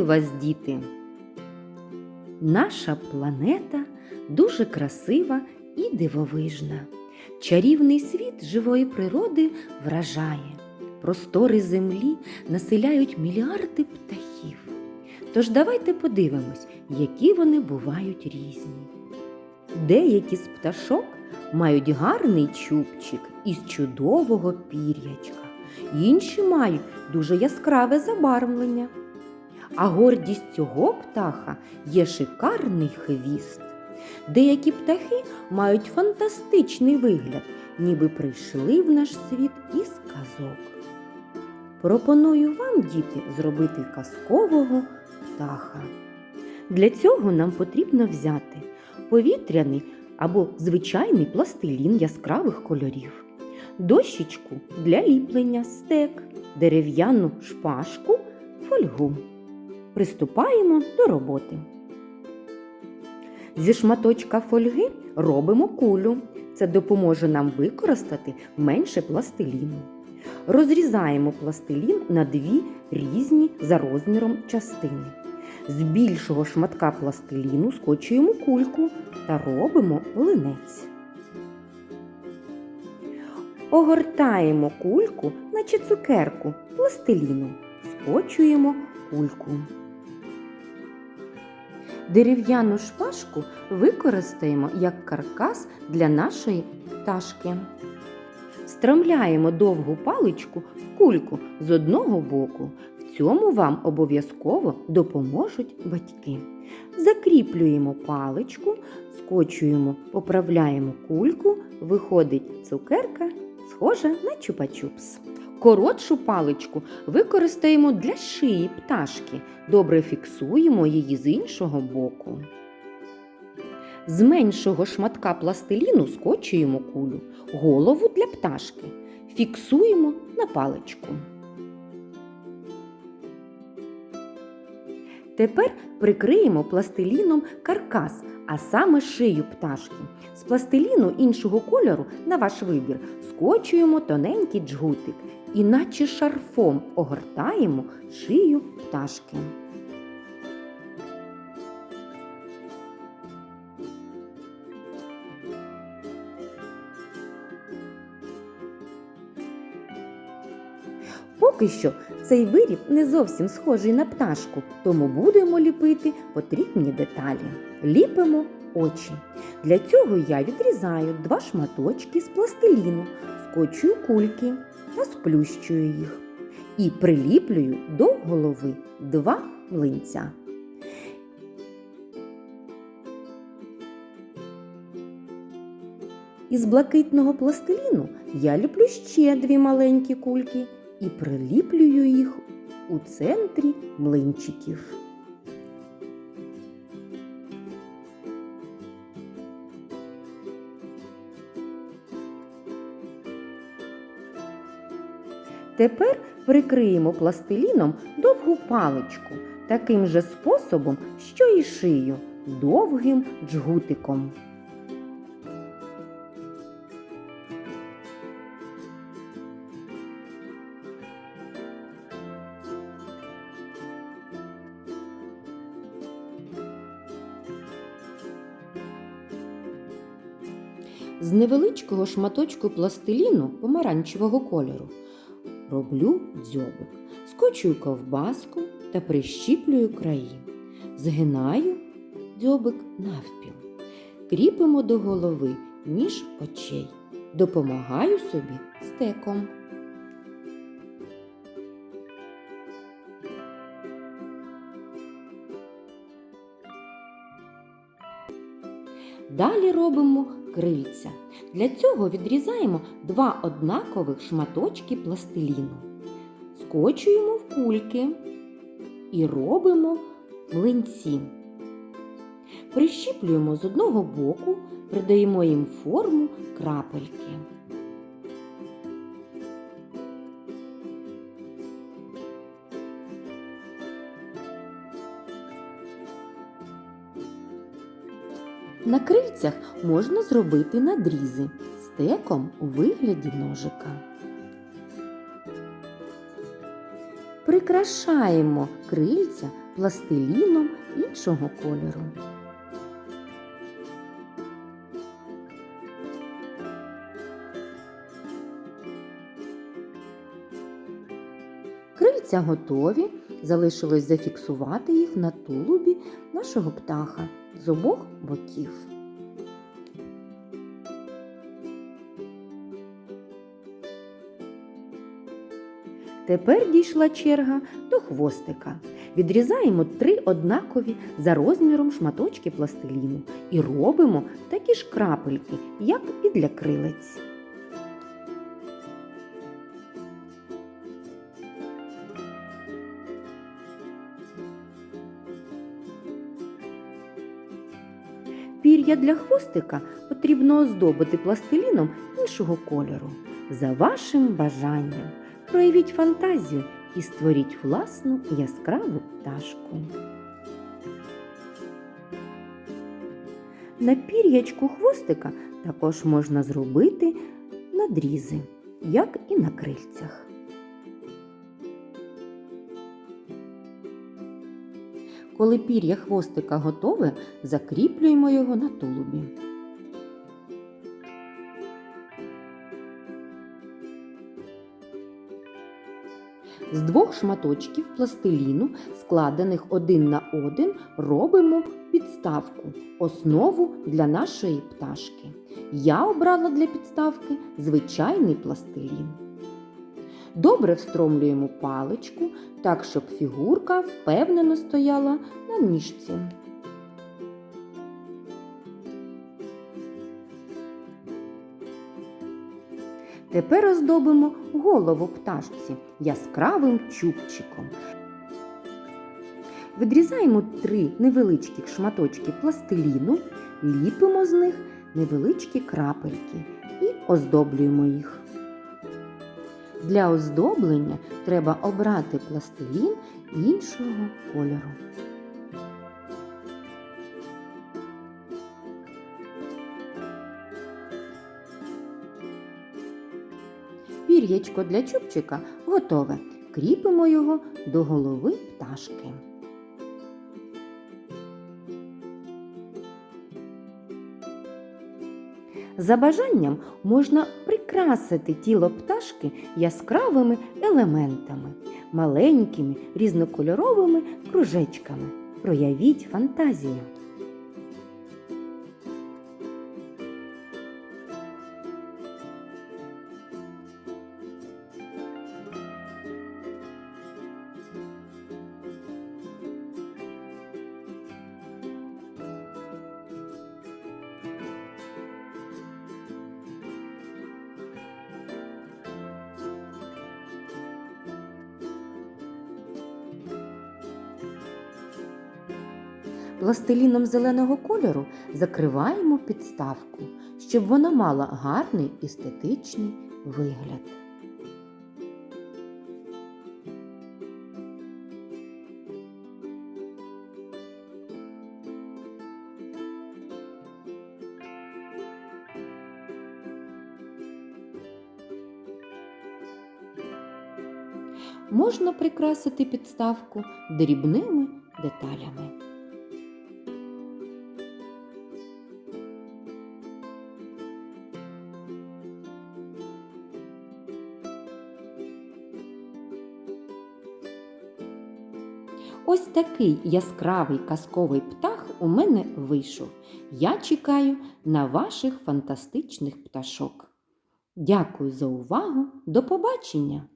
Вітаю вас, діти! Наша планета дуже красива і дивовижна. Чарівний світ живої природи вражає. Простори землі населяють мільярди птахів. Тож давайте подивимось, які вони бувають різні. Деякі з пташок мають гарний чубчик із чудового пір'ячка, інші мають дуже яскраве забарвлення. А гордість цього птаха є шикарний хвіст. Деякі птахи мають фантастичний вигляд, ніби прийшли в наш світ із казок. Пропоную вам, діти, зробити казкового птаха. Для цього нам потрібно взяти повітряний або звичайний пластилін яскравих кольорів, дощечку для ліплення стек, дерев'яну шпажку, фольгу. Приступаємо до роботи. Зі шматочка фольги робимо кулю. Це допоможе нам використати менше пластиліну. Розрізаємо пластилін на дві різні за розміром частини. З більшого шматка пластиліну скочуємо кульку та робимо линець. Огортаємо кульку, наче цукерку пластиліну, скочуємо кульку. Дерев'яну шпажку використаємо як каркас для нашої пташки. Стромляємо довгу паличку в кульку з одного боку. В цьому вам обов'язково допоможуть батьки. Закріплюємо паличку, скочуємо, поправляємо кульку, виходить цукерка, схожа на чупа-чупс. Коротшу паличку використаємо для шиї пташки. Добре фіксуємо її з іншого боку. З меншого шматка пластиліну скочуємо кулю, голову для пташки. Фіксуємо на паличку. Тепер прикриємо пластиліном каркас, а саме шию пташки. З пластиліну іншого кольору на ваш вибір скочуємо тоненький джгутик і наче шарфом огортаємо шию пташки. Поки що цей виріб не зовсім схожий на пташку, тому будемо ліпити потрібні деталі. Ліпимо очі. Для цього я відрізаю два шматочки з пластиліну, скочую кульки та сплющую їх. І приліплюю до голови два млинця. Із блакитного пластиліну я ліплю ще дві маленькі кульки і приліплюю їх у центрі млинчиків. Тепер прикриємо пластиліном довгу паличку таким же способом, що і шию довгим джгутиком. З невеличкого шматочку пластиліну помаранчевого кольору роблю дзьобик, скочую ковбаску та прищіплюю краї. Згинаю дзьобик навпіл. Кріпимо до голови між очей. Допомагаю собі стеком. Далі робимо крильця. Для цього відрізаємо два однакових шматочки пластиліну. Скочуємо в кульки і робимо млинці. Прищіплюємо з одного боку, придаємо їм форму крапельки. На крильцях можна зробити надрізи стеком у вигляді ножика. Прикрашаємо крильця пластиліном іншого кольору. Крильця готові, залишилось зафіксувати їх на тулубі нашого птаха з обох боків. Тепер дійшла черга до хвостика. Відрізаємо три однакові за розміром шматочки пластиліну і робимо такі ж крапельки, як і для крилець. Пір'я для хвостика потрібно оздобити пластиліном іншого кольору. За вашим бажанням проявіть фантазію і створіть власну яскраву пташку. На пір'ячку хвостика також можна зробити надрізи, як і на крильцях. Коли пір'я хвостика готове, закріплюємо його на тулубі. З двох шматочків пластиліну, складених один на один, робимо підставку, основу для нашої пташки. Я обрала для підставки звичайний пластилін. Добре встромлюємо паличку так, щоб фігурка впевнено стояла на ніжці. Тепер оздобимо голову пташці яскравим чубчиком. Відрізаємо три невеличкі шматочки пластиліну, ліпимо з них невеличкі крапельки і оздоблюємо їх. Для оздоблення треба обрати пластилін іншого кольору. Пір'ячко для чубчика готове. Кріпимо його до голови пташки. За бажанням можна прикрасити тіло пташки яскравими елементами, маленькими різнокольоровими кружечками. Проявіть фантазію. Пластиліном зеленого кольору закриваємо підставку, щоб вона мала гарний естетичний вигляд. Можна прикрасити підставку дрібними деталями. Ось такий яскравий казковий птах у мене вийшов. Я чекаю на ваших фантастичних пташок. Дякую за увагу. До побачення!